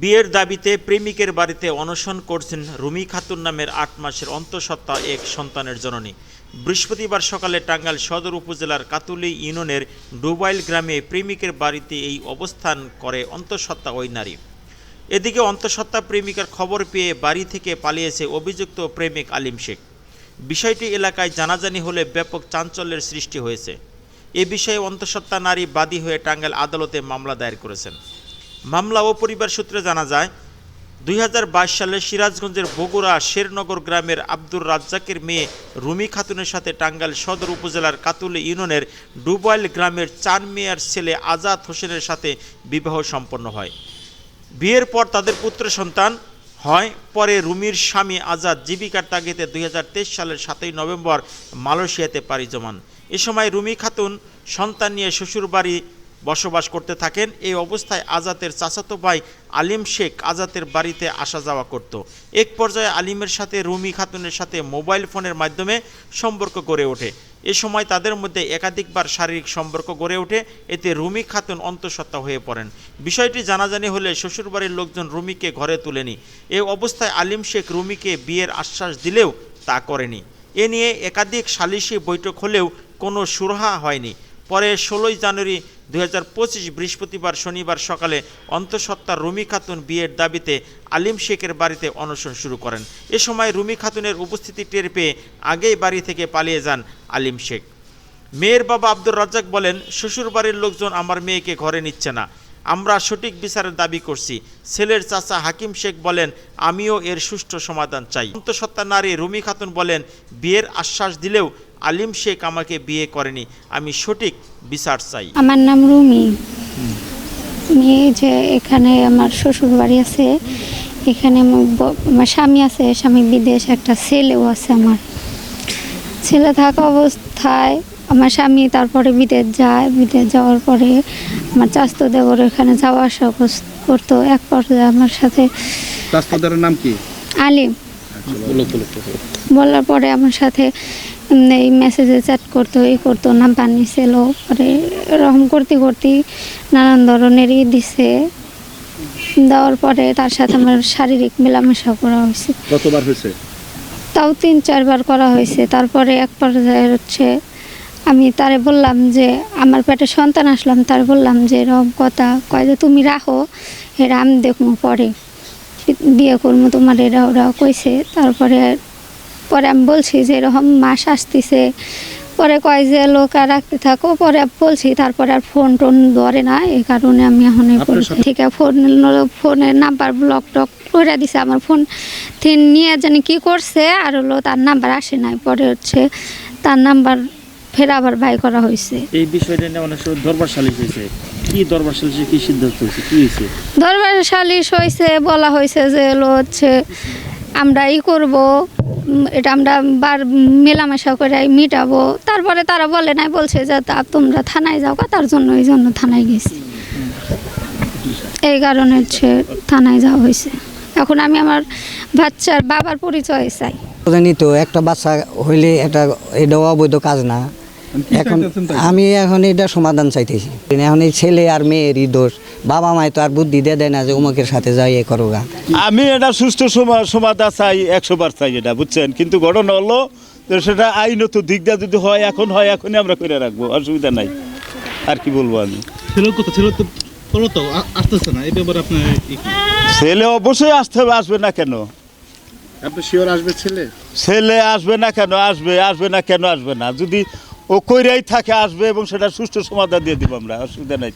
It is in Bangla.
বিয়ের দাবিতে প্রেমিকের বাড়িতে অনশন করছেন রুমি খাতুন নামের আট মাসের অন্তঃসত্ত্বা এক সন্তানের জননী। বৃহস্পতিবার সকালে টাঙ্গাইল সদর উপজেলার কাতুলি ইউনিয়নের ডুবাইল গ্রামে প্রেমিকের বাড়িতে এই অবস্থান করে অন্তঃসত্ত্বা ওই নারী। এদিকে অন্তঃসত্ত্বা প্রেমিকার খবর পেয়ে বাড়ি থেকে পালিয়েছে অভিযুক্ত প্রেমিক আলিম শেখ। বিষয়টি এলাকায় জানাজানি হলে ব্যাপক চাঞ্চল্যের সৃষ্টি হয়েছে। এ বিষয়ে অন্তঃসত্ত্বা নারী বাদী হয়ে টাঙ্গাইল আদালতে মামলা দায়ের করেছেন। মামলা ও পরিবার সূত্রে জানা যায়, দুই হাজার বাইশ সালে সিরাজগঞ্জের বগুড়া শেরনগর গ্রামের আব্দুর রাজ্জাকের মেয়ে রুমি খাতুনের সাথে টাঙ্গাইল সদর উপজেলার কাতুলি ইউনিয়নের ডুবাইল গ্রামের চার মেয়ার ছেলে আজাদ হোসেনের সাথে বিবাহ সম্পন্ন হয়। বিয়ের পর তাদের পুত্র সন্তান হয়, পরে রুমির স্বামী আজাদ জীবিকার তাগিদে দুই হাজার তেইশ সালের সাতই নভেম্বর মালয়েশিয়াতে পাড়ি জমান। এ সময় রুমি খাতুন সন্তান নিয়ে শ্বশুরবাড়ি বসবাস করতে থাকেন। এই অবস্থায় আজাতের চাচাতো ভাই আলিম শেখ আজাতের বাড়িতে আসা যাওয়া করত। এক পর্যায়ে আলিমের সাথে, রুমি খাতুনের সাথে মোবাইল ফোনের মাধ্যমে সম্পর্ক গড়ে ওঠে। এ সময় তাদের মধ্যে একাধিকবার শারীরিক সম্পর্ক গড়ে ওঠে। এতে রুমি খাতুন অন্তঃসত্ত্বা হয়ে পড়েন। বিষয়টি জানাজানি হলে শ্বশুরবাড়ির লোকজন রুমিকে ঘরে তুলেনি এ অবস্থায় আলিম শেখ রুমিকে বিয়ের আশ্বাস দিলেও তা করেনি। এ নিয়ে একাধিক সালিশি বৈঠক হলেও কোনো সুরাহা হয়নি। পরে ষোলোই জানুয়ারি দুই হাজার পঁচিশ বৃহস্পতিবার শনিবার সকালে অন্তঃসত্ত্বা রুমি খাতুন বিয়ের দাবিতে আলিম শেখের বাড়িতে অনশন শুরু করেন। এ সময় রুমি খাতুনের উপস্থিতি টের পেয়ে আগেই বাড়ি থেকে পালিয়ে যান আলিম শেখ। মেয়ের বাবা আব্দুর রাজ্জাক বলেন, শ্বশুরবাড়ির লোকজন আমার মেয়েকে ঘরে নিচ্ছে না। আমরা সঠিক বিচারের দাবি করছি। ছেলের চাচা হাকিম শেখ বলেন, আমিও এর সুষ্ঠু সমাধান চাই। অন্তঃসত্ত্বা নারী রুমি খাতুন বলেন, বিয়ের আশ্বাস দিলেও আলিম শেখ আমাকে বিয়ে করেনি। আমি সঠিক বিচার চাই। আমার নাম রুমি। আমি যে এখানে আমার শ্বশুর বাড়ি আছে। এখানে আমার স্বামী আছে স্বামী বিদেশ একটা ছেলেও আছে আমার। ছেলে থাকা অবস্থায় আমার স্বামী তারপরে বিদেশ যায়। বিদেশ যাওয়ার পরে আমার চাস্তো দেবর এখানে যাওয়া আসা করতো। এক পর্যায়ে আমার সাথে নাম কি? আলিম। বলার পরে আমার সাথে এই মেসেজে চ্যাট করতো এই করতো না বানিয়েছিল পরে এরকম করতে করতে নানান ধরনেরই দিছে। দেওয়ার পরে তার সাথে আমার শারীরিক মেলামেশা করা হয়েছে। কতবার হয়েছে? তাও তিন চারবার করা হয়েছে। তারপরে এক পর্যায়ে হচ্ছে আমি তারে বললাম যে আমার পেটে সন্তান আসলাম তার বললাম যে এরকম কথা কয় যে তুমি রাখো এরা আমি দেখব পরে। বিয়ে করব তোমার এরা ওরা কইছে। তারপরে পরে আমি বলছি যে এরকম মাস আসতেছে পরে কয় যে লোক আর রাখতে থাকো পরে বলছি তারপরে আর ফোন টোন ধরে না এই কারণে আমি এখন থেকে ফোন ফোনের নাম্বার ব্লক টক করে দিছে আমার ফোন নিয়ে জানি কি করছে আর হলো তার নাম্বার আসে নাই পরে হচ্ছে তার নাম্বার ফের আবার বাই করা হয়েছে। এই বিষয়টা নিয়ে অনেক সময় দরবার সালিশ হয়েছে। কি দরবার সালিশে কি সিদ্ধান্ত হয়েছে? কি হয়েছে? দরবার সালিশ হয়েছে বলা হয়েছে যে হলো হচ্ছে আমরা ই করব এটা আমরা বার মেলামেশা করে মিটাবো। তারপরে তারা বলে নাই বলছে যে তা তোমরা থানায় যাও তার জন্য এই জন্য থানায় গেছি। এই কারণে হচ্ছে থানায় যাওয়া হয়েছে। এখন আমি আমার বাচ্চার বাবার পরিচয় চাই। জানি তো একটা বাচ্চা হইলে এটা এটা অবৈধ কাজ না। এখন আমি এখন এটা সমাধান চাইতেছি। এখন এই ছেলে আর মেয়েরই দোষ। বাবা মায় তো আর বুদ্ধি দিয়ে দেয় না যে উমুকের সাথে যাই এ করো গা আমি এটা সুস্থ সমা- সমাধান চাই একশো বার চাই এটা বুঝছেন? কিন্তু ঘটনা হলো যে সেটা আইনত দিক দিয়ে যদি হয় এখন হয় এখনই আমরা করে রাখব অসুবিধা নাই। আর কি বলব আমি? ছেলের কথা ছেলে তো বলো তো আসতেছে না এই ব্যাপারে আপনার ছেলে অবশ্যই আসতে হবে আসবে না কেন? আপনি শিওর আসবে ছেলে? ছেলে আসবে না কেন? আসবে আসবে না কেন? আসবে না। যদি ও কইরাই থাকে আসবে এবং সেটা সুষ্ঠু সমাধান দিয়ে দিব আমরা অসুবিধা নাই।